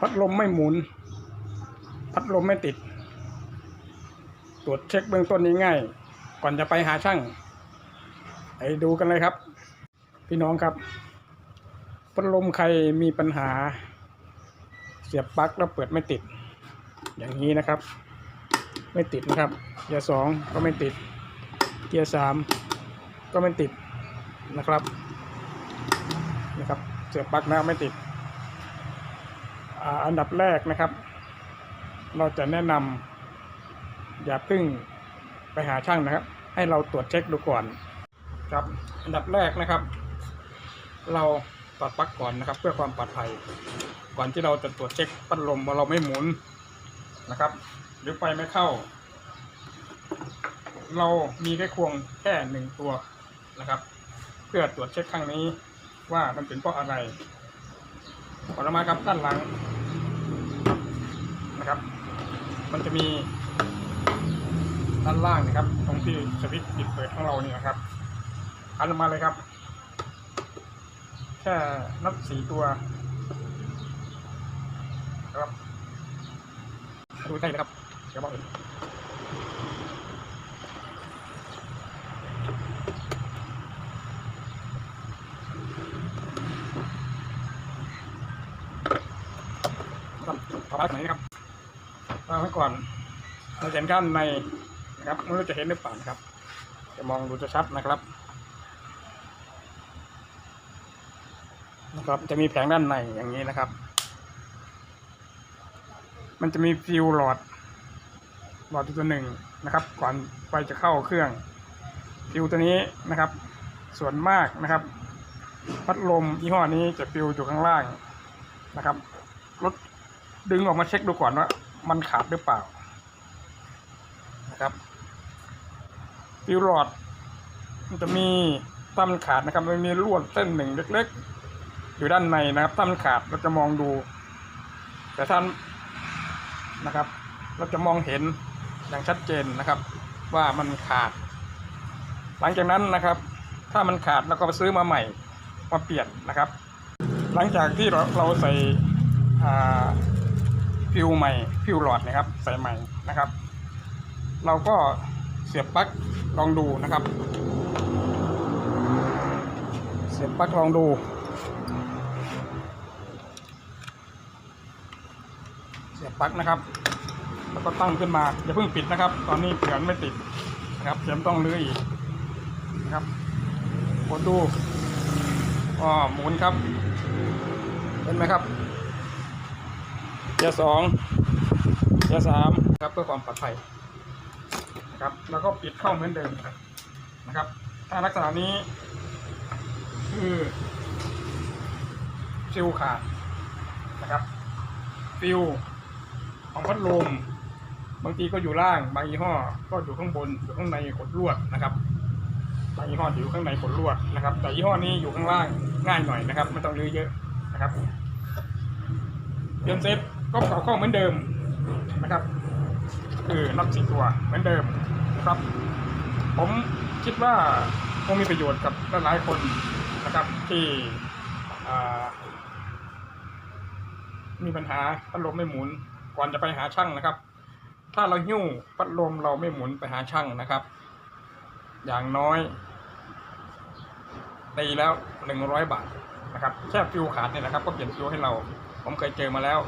พัดลมไม่หมุน พัดลมไม่ติด ตรวจเช็คเบื้องต้นนี้ง่าย ก่อนจะไปหาช่างไปดูกันเลยครับ พี่น้องครับ พัดลมใครมีปัญหา เสียบปลั๊กแล้วเปิดไม่ติด อย่างนี้นะครับ ไม่ติดนะครับ เกียร์สองก็ไม่ติด เกียร์สามก็ไม่ติดนะครับนะครับ เสียบปลั๊กแล้วไม่ติด อันดับแรกนะครับ เราจะแนะนำอย่าเพึ่งไปหาช่างนะครับ ให้เราตรวจเช็คดูก่อนครับอันดับแรกนะครับ เราตอดปลั๊กก่อนนะครับ เพื่อความปลอดภัย ก่อนที่เราจะตรวจเช็คพัดลมว่าเราไม่หมุนนะครับ หรือไฟไม่เข้า เรามีแค่ควงแค่หนึ่งตัวนะครับ เพื่อตรวจเช็คครั้งนี้ว่ามันเป็นเพราะอะไรผลไม้ครับด้านหลัง นะครับ มันจะมีด้านล่างนะครับ ตรงที่สวิตช์ปิดเปิดของเราเนี่ยครับอันลงมาเลยครับ แค่นับสี่ตัวนะครับดูใกล้นะครับเดี๋ยวบอกเองครับต่อไปไหนนะครับ วางไว้ก่อนเราเห็นด้านในนะครับไม่รู้จะเห็นหรือเปล่านะครับ จะมองดูจะชัดนะครับนะครับ จะมีแผงด้านในอย่างนี้นะครับ มันจะมีฟิวหลอด หลอดตัวหนึ่งนะครับ ก่อนไฟจะเข้าเครื่อง ฟิวตัวนี้นะครับ ส่วนมากนะครับ พัดลมยี่ห้อนี้จะฟิวอยู่ข้างล่างนะครับรถดึงออกมาเช็คดูก่อนว่า มันขาดหรือเปล่านะครับฟิวหลอดมันจะมีตั้มนขาดนะครับมันมีลวดเส้นหนึ่งเล็กๆ อยู่ด้านในนะครับถ้ามันขาดเราจะมองดู แต่ท่านนะครับ เราจะมองเห็นอย่างชัดเจนนะครับ ว่ามันขาด หลังจากนั้นนะครับ ถ้ามันขาดเราก็ไปซื้อมาใหม่มาเปลี่ยนนะครับ หลังจากที่เราเราใส่ ฟิวใหม่ฟิวหลอดนะครับใส่ใหม่นะครับ เราก็เสียบปลั๊กลองดูนะครับ เสียบปลั๊กลองดูเสียบปลั๊กนะครับ แล้วก็ตั้งขึ้นมาอย่าเพิ่งปิดนะครับ ตอนนี้เผื่อไม่ติดนะครับเดี๋ยวต้องเลื้อยอีกนะครับกดดูอ๋อหมุนครับ เห็นไหมครับ ยร์สองยร์สามครับเพื่อความปลอดภัยนะครับ แล้วก็ปิดเข้าเหมือนเดิมนะครับ ถ้าลักษณะนี้ คือฟิวขาดนะครับฟิวของพัดลมบางทีก็อยู่ล่าง บางยี่ห้อก็อยู่ข้างบนอยู่ข้างในขดลวดนะครับบางยี่ห้ออยู่ข้างในขดลวดนะครับ แต่ยี่ห้อนี้อยู่ข้างล่างง่ายหน่อยนะครับ ไม่ต้องรื้อเยอะนะครับเตรียมเซฟ ก็เก่าเข้าเหมือนเดิมนะครับ คือน็อตสี่ตัวเหมือนเดิมนะครับ ผมคิดว่าคงมีประโยชน์กับหลายๆคนนะครับที่มีปัญหาพัดลมไม่หมุน ก่อนจะไปหาช่างนะครับ ถ้าเราหิ้วพัดลมเราไม่หมุนไปหาช่างนะครับ อย่างน้อยตีแล้วหนึ่งร้อยบาทนะครับแค่ฟิวขาดเนี่ยนะครับ ก็เปลี่ยนฟิวให้เรา ผมเคยเจอมาแล้ว